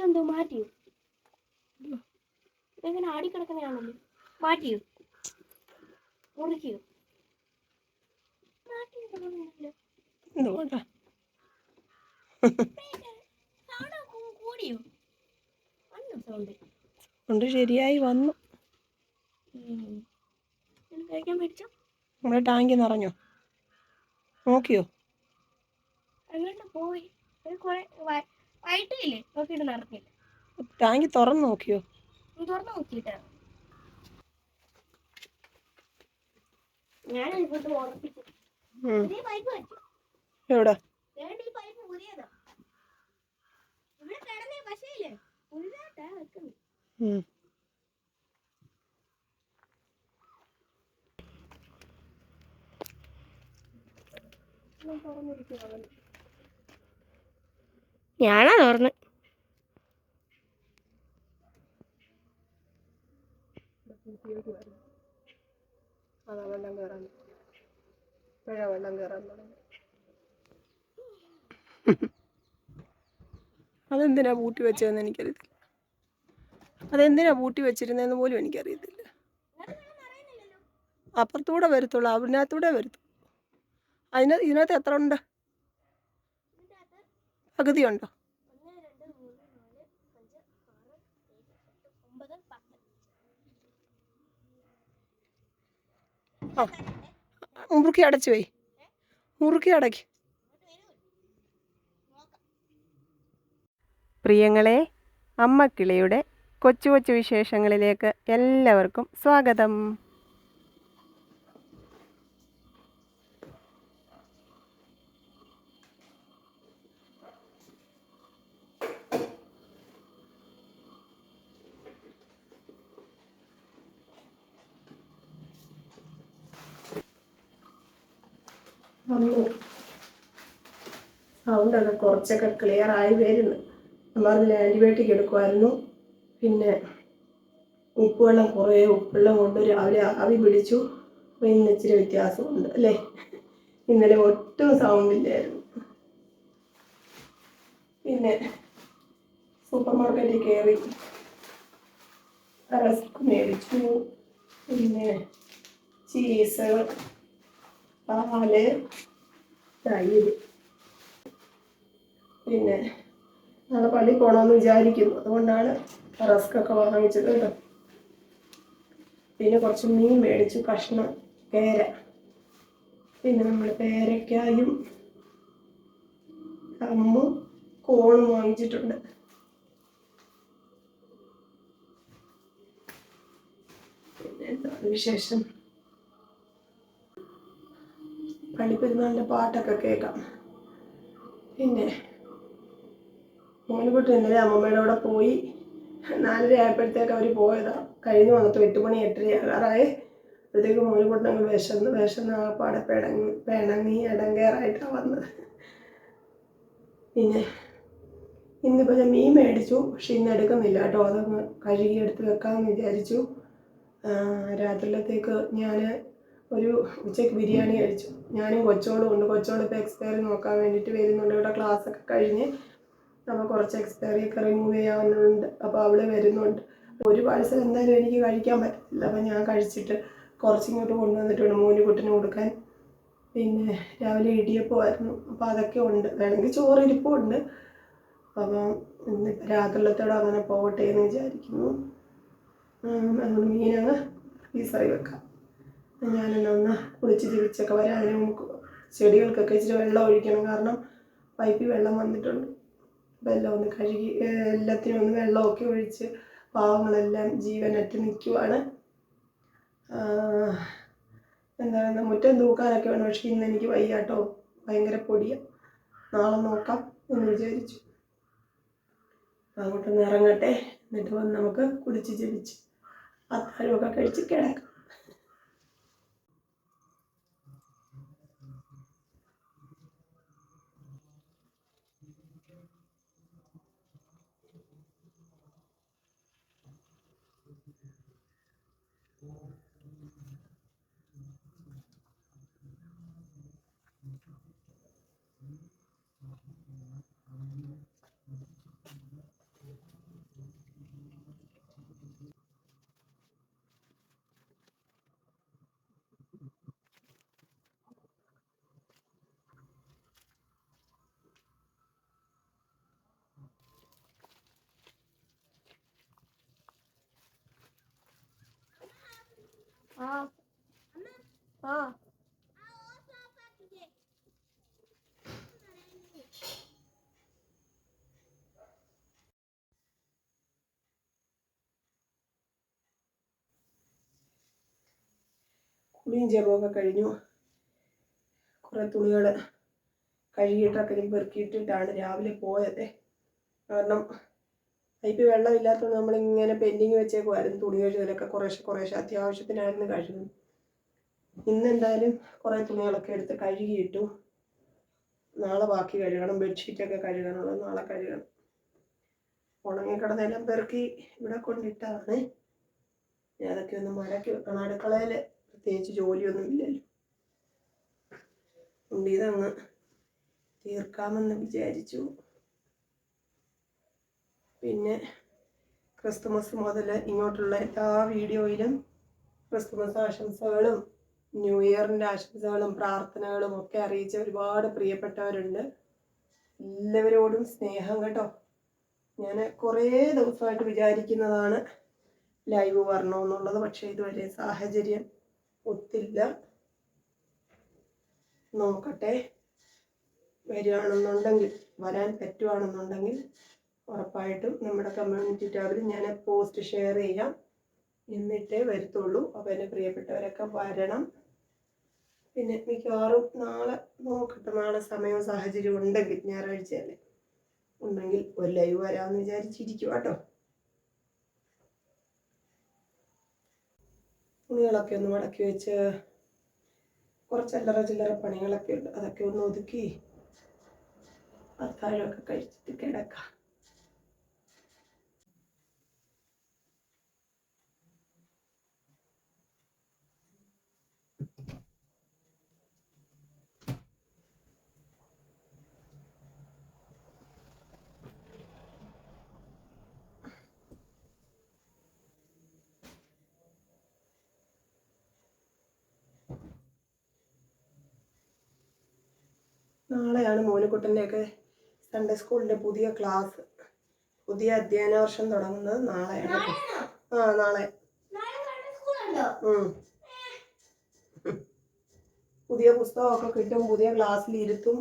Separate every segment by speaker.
Speaker 1: ഇതെന്തോ മാറ്റിയോ? ഇതെങ്ങനെ ആടിക്കിടക്കുന്നതാണല്ലോ മാറ്റിയോ? മുറിക്കോ
Speaker 2: കൊണ്ട് ശരിയായി വന്നു. നമ്മുടെ ടാങ്കി നിറഞ്ഞോ? നോക്കിയോ?
Speaker 1: പോയി. കുറെ നോക്കിയിട്ട് നടക്കില്ല.
Speaker 2: ടാങ്കി തുറന്നു നോക്കിയോ?
Speaker 1: തുറന്ന് നോക്കിയിട്ടാണ് ഞാൻ
Speaker 2: എവിടെ?
Speaker 1: വേണ്ട ഈ പൈപ്പ് പുതിയതാ ഇവിടെ കിടന്നേ പക്ഷേ ഇല്ലേ പുതിയതായിട്ടാ വെക്കുന്നത്
Speaker 2: ഉം.
Speaker 1: ഞാനാ തുറന്ന്.
Speaker 2: അതെന്തിനാ പൂട്ടി വെച്ചതെന്ന് എനിക്കറിയത്തില്ല. അതെന്തിനാ പൂട്ടി വെച്ചിരുന്നതെന്ന് പോലും എനിക്കറിയത്തില്ല. അപ്പുറത്തൂടെ വരത്തുള്ളൂ അതിനകത്തൂടെ വരത്തുള്ളൂ. അതിന് ഇതിനകത്ത് എത്ര ഉണ്ട്? ആ മുറുക്കി അടച്ചു പോയി മുറുക്കി അടക്കി. പ്രിയങ്ങളെ അമ്മക്കിളിയുടെ കൊച്ചു കൊച്ചു വിശേഷങ്ങളിലേക്ക് എല്ലാവർക്കും സ്വാഗതം. വന്നു. സൗണ്ടൊക്കെ കുറച്ചൊക്കെ ക്ലിയർ ആയി വരുന്നു. നമ്മൾ ആന്റിബയോട്ടിക് എടുക്കുമായിരുന്നു പിന്നെ ഉപ്പുവെള്ളം കുറേ ഉപ്പുവെള്ളം കൊണ്ട് രാവിലെ ആവി പിടിച്ചു. ഇന്ന് ഇച്ചിരി വ്യത്യാസമുണ്ട് അല്ലേ? ഇന്നലെ ഒട്ടും സൗണ്ടില്ലായിരുന്നു പിന്നെ സൂപ്പർ മാർക്കറ്റിൽ കയറി റസ്ക് മേടിച്ചു. പിന്നെ ചീസ് പാൽ തൈര്. പിന്നെ നാളെ പള്ളി പോകണമെന്ന് വിചാരിക്കുന്നു അതുകൊണ്ടാണ് റസ്ക് ഒക്കെ വാങ്ങിച്ചത് കേട്ടോ. പിന്നെ കുറച്ച് മീൻ മേടിച്ചു കഷ്ണം പേര. പിന്നെ നമ്മൾ പേരയ്ക്കായും കമ്മും കോണും വാങ്ങിച്ചിട്ടുണ്ട്. പിന്നെ എന്താണ് വിശേഷം? പള്ളിപ്പെരുന്നാളിന്റെ പാട്ടൊക്കെ കേൾക്കാം. പിന്നെ മോനുകുട്ടി ഇന്നലെ അമ്മമ്മയുടെ കൂടെ പോയി നാലര ആയപ്പോഴത്തേക്ക് അവർ പോയതാ. കഴിഞ്ഞ് വന്നിട്ട് എട്ട് മണി എട്ടര ആറായി അപ്പോഴത്തേക്ക് മോനുകുട്ടനങ്ങ് വിശന്ന് വിശന്ന് ആ പാടെ പിടങ്ങി പിണങ്ങി ഇടങ്കേറായിട്ടാണ് വന്നത്. പിന്നെ ഇന്നിപ്പോൾ ഞാൻ മീൻ മേടിച്ചു പക്ഷെ ഇന്ന് എടുക്കുന്നില്ല കേട്ടോ. അതൊന്ന് കഴുകി എടുത്ത് വെക്കാമെന്ന് വിചാരിച്ചു. രാത്രിയിലത്തേക്ക് ഞാൻ ഒരു ഉച്ചയ്ക്ക് ബിരിയാണി കഴിച്ചു. ഞാനും കൊച്ചോളും ഉണ്ട്. കൊച്ചോളും ഇപ്പോൾ എക്സ്പയറി നോക്കാൻ വേണ്ടിയിട്ട് വരുന്നുണ്ട്. ഇവിടെ ക്ലാസ്സൊക്കെ കഴിഞ്ഞ് അപ്പോൾ കുറച്ച് എക്സ്പയറി ഒക്കെ റിമൂവ് ചെയ്യാനുണ്ട്. അപ്പോൾ അവൾ വരുന്നുണ്ട്. ഒരു പാഴ്സൽ എന്തായാലും എനിക്ക് കഴിക്കാൻ പറ്റില്ല. അപ്പോൾ ഞാൻ കഴിച്ചിട്ട് കുറച്ചിങ്ങോട്ട് കൊണ്ടുവന്നിട്ടുണ്ട് മോനുകുട്ടിന് കൊടുക്കാൻ. പിന്നെ രാവിലെ ഇടിയപ്പമായിരുന്നു അപ്പോൾ അതൊക്കെ ഉണ്ട്. വേണമെങ്കിൽ ചോറ് ഇരിപ്പുണ്ട് അപ്പം ഇന്നിപ്പോൾ രാത്രിയിലത്തോടെ അങ്ങനെ പോകട്ടെ എന്ന് വിചാരിക്കുന്നു. അതുകൊണ്ട് മീനങ്ങ് പീസായി വെക്കാം. ഞാനെന്നാ ഒന്ന് കുളിച്ച് തിരിച്ചൊക്കെ വരാം. അതിന് നമുക്ക് ചെടികൾക്കൊക്കെ ഇച്ചിരി വെള്ളം ഒഴിക്കണം. കാരണം പൈപ്പിൽ വെള്ളം വന്നിട്ടുണ്ട്. അപ്പോൾ എല്ലാം ഒന്ന് കഴുകി എല്ലാത്തിനും ഒന്ന് വെള്ളമൊക്കെ ഒഴിച്ച് പാവങ്ങളെല്ലാം ജീവനറ്റ് നിൽക്കുവാണ്. എന്താണ് മുറ്റം തൂക്കാനൊക്കെ വേണം. പക്ഷേ ഇന്ന് എനിക്ക് വയ്യാട്ടോ. ഭയങ്കര പൊടിയാണ് നാളെ നോക്കാം എന്ന് വിചാരിച്ചു. അങ്ങോട്ടൊന്ന് ഇറങ്ങട്ടെ. എന്നിട്ട് വന്ന് നമുക്ക് കുടിച്ച് ജപിച്ച് അത്താഴമൊക്കെ കഴിച്ച് കിടക്കാം. കുളിയും ജപമൊക്കെ കഴിഞ്ഞു. കുറേ തുണികൾ കഴുകിയിട്ടൊക്കെ പെറുക്കിയിട്ടിട്ടാണ് രാവിലെ പോയത്. കാരണം പൈപ്പ് വെള്ളമില്ലാത്തതുകൊണ്ട് നമ്മളിങ്ങനെ പെൻഡിങ് വെച്ചേക്കുമായിരുന്നു തുണി കഴുകലൊക്കെ കുറേശ്ശെ കുറേശ്ശെ അത്യാവശ്യത്തിനായിരുന്നു കഴുകുന്നത്. ഇന്നെന്തായാലും കുറേ തുണികളൊക്കെ എടുത്ത് കഴുകിയിട്ടു നാളെ ബാക്കി കഴുകണം. ബെഡ്ഷീറ്റൊക്കെ കഴുകാനുള്ളത് നാളെ കഴുകണം. ഉണങ്ങിക്കിടന്നെല്ലാം പെറുക്കി ഇവിടെ കൊണ്ടിട്ടാണ്. ഞാൻ അതൊക്കെ ഒന്ന് മടക്കി വെക്കണം. അടുക്കളയിൽ പ്രത്യേകിച്ച് ജോലിയൊന്നും ഇല്ലല്ലോ. ഉണ്ട് ഇതങ്ങ് തീർക്കാമെന്ന് വിചാരിച്ചു. പിന്നെ ക്രിസ്തുമസ് മുതൽ ഇങ്ങോട്ടുള്ള എല്ലാ വീഡിയോയിലും ക്രിസ്തുമസ് ആശംസകളും ന്യൂ ഇയറിന്റെ ആശംസകളും പ്രാർത്ഥനകളും ഒക്കെ അറിയിച്ച ഒരുപാട് പ്രിയപ്പെട്ടവരുണ്ട്. എല്ലാവരോടും സ്നേഹം കേട്ടോ. ഞാൻ കുറേ ദിവസമായിട്ട് വിചാരിക്കുന്നതാണ് ലൈവ് വരണമെന്നുള്ളത് പക്ഷേ ഇതുവരെ സാഹചര്യം ഒത്തില്ല. നോക്കട്ടെ വരികയാണെന്നുണ്ടെങ്കിൽ വരാൻ പറ്റുവാണെന്നുണ്ടെങ്കിൽ ഉറപ്പായിട്ടും നമ്മുടെ കമ്മ്യൂണിറ്റി ടാബിൽ ഞാൻ പോസ്റ്റ് ഷെയർ ചെയ്യാം. എന്നിട്ടേ വരത്തുള്ളൂ. അപ്പോൾ എന്റെ പ്രിയപ്പെട്ടവരൊക്കെ വരണം. പിന്നെ മിക്കവാറും നാളെ നോക്കട്ടെ നാളെ സമയവും സാഹചര്യവും ഉണ്ടെങ്കിൽ ഞായറാഴ്ചയല്ലേ. ഉണ്ടെങ്കിൽ ഒരു ലൈവ് വരാമെന്ന് വിചാരിച്ചിരിക്കും കേട്ടോ തുണികളൊക്കെ ഒന്ന് മടക്കി വെച്ച് കുറച്ച് അല്ലറ ചില്ലറ പണികളൊക്കെ ഉണ്ട്. അതൊക്കെ ഒന്ന് ഒതുക്കി അത്താഴമൊക്കെ കഴിച്ചിട്ട് കിടക്കാം. നാളെയാണ് മോനുകുട്ടന്റെയൊക്കെ സൺഡേ സ്കൂളിന്റെ പുതിയ ക്ലാസ് പുതിയ അധ്യയന വർഷം തുടങ്ങുന്നത് നാളെയാണ്. ആ നാളെ
Speaker 1: നാളെ കണ്ണൂർ സ്കൂളുണ്ടോ
Speaker 2: ഉം. പുതിയ പുസ്തകമൊക്കെ കിട്ടും പുതിയ ക്ലാസ്സിൽ ഇരുത്തും.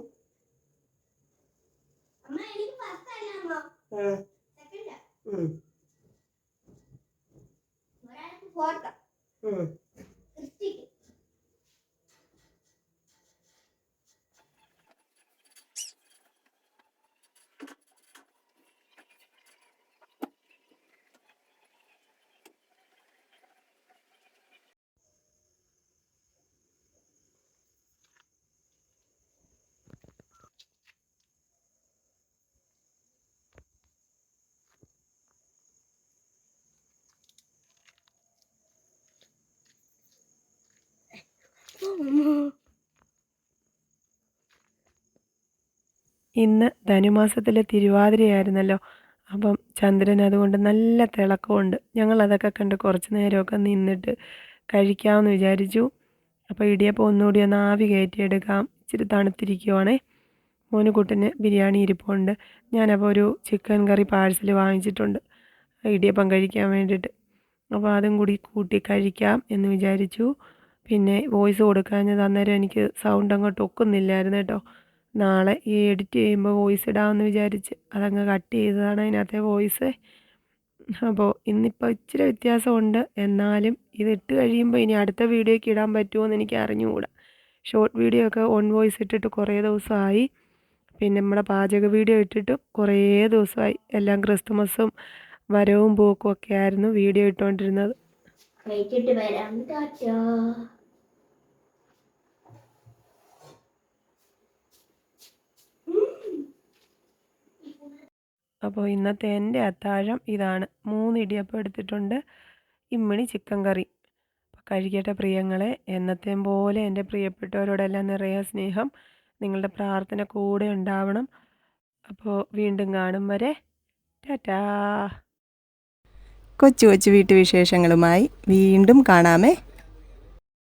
Speaker 2: ഉം. ഉം. ഇന്ന് ധനുമാസത്തിലെ തിരുവാതിരയായിരുന്നല്ലോ. അപ്പം ചന്ദ്രൻ അതുകൊണ്ട് നല്ല തിളക്കമുണ്ട്. ഞങ്ങൾ അതൊക്കെ കണ്ട് കുറച്ച് നേരമൊക്കെ നിന്നിട്ട് കഴിക്കാമെന്ന് വിചാരിച്ചു. അപ്പോൾ ഇടിയപ്പം ഒന്നുകൂടി ഒന്ന് ആവി കയറ്റിയെടുക്കാം. ഇച്ചിരി തണുത്തിരിക്കുവാണേ. മോനുകുട്ടന് ബിരിയാണി ഇരിപ്പുണ്ട്. ഞാനപ്പോൾ ഒരു ചിക്കൻ കറി പാഴ്സൽ വാങ്ങിച്ചിട്ടുണ്ട്. ഇടിയപ്പം കഴിക്കാൻ വേണ്ടിയിട്ട്. അപ്പോൾ അതും കൂടി കൂട്ടി കഴിക്കാം എന്ന് വിചാരിച്ചു. പിന്നെ വോയിസ് കൊടുക്കാഞ്ഞത് അന്നേരം എനിക്ക് സൗണ്ട് അങ്ങോട്ട് ഒക്കുന്നില്ലായിരുന്നു കേട്ടോ. നാളെ ഈ എഡിറ്റ് ചെയ്യുമ്പോൾ വോയിസ് ഇടാമെന്ന് വിചാരിച്ച് അതങ്ങ് കട്ട് ചെയ്തതാണ് അതിനകത്തെ വോയിസ് അപ്പോൾ ഇന്നിപ്പോൾ ഇച്ചിരി വ്യത്യാസമുണ്ട്. എന്നാലും ഇത് ഇട്ട് കഴിയുമ്പോൾ ഇനി അടുത്ത വീഡിയോയ്ക്ക് ഇടാൻ പറ്റുമോ എന്ന് എനിക്ക് അറിഞ്ഞുകൂടാ. ഷോർട്ട് വീഡിയോ ഒക്കെ ഓൺ വോയിസ് ഇട്ടിട്ട് കുറേ ദിവസമായി. പിന്നെ നമ്മുടെ പാചക വീഡിയോ ഇട്ടിട്ട് കുറേ ദിവസമായി. എല്ലാം ക്രിസ്തുമസും വരവും പോക്കും ഒക്കെ ആയിരുന്നു വീഡിയോ ഇട്ടുകൊണ്ടിരുന്നത്
Speaker 1: വരാം.
Speaker 2: അപ്പോൾ ഇന്നത്തെ എന്റെ അത്താഴം ഇതാണ്. മൂന്ന് ഇടിയപ്പം എടുത്തിട്ടുണ്ട്. ഇമ്മിണി ചിക്കൻ കറി. കഴിക്കട്ടെ പ്രിയങ്ങളെ. എന്നത്തെയും പോലെ എന്റെ പ്രിയപ്പെട്ടവരോടെല്ലാം നിറയെ സ്നേഹം. നിങ്ങളുടെ പ്രാർത്ഥന കൂടെ ഉണ്ടാവണം. അപ്പോൾ വീണ്ടും കാണും വരെ. ടാറ്റാ.
Speaker 3: കൊച്ചു കൊച്ചു വീട്ടുവിശേഷങ്ങളുമായി വീണ്ടും കാണാമേ.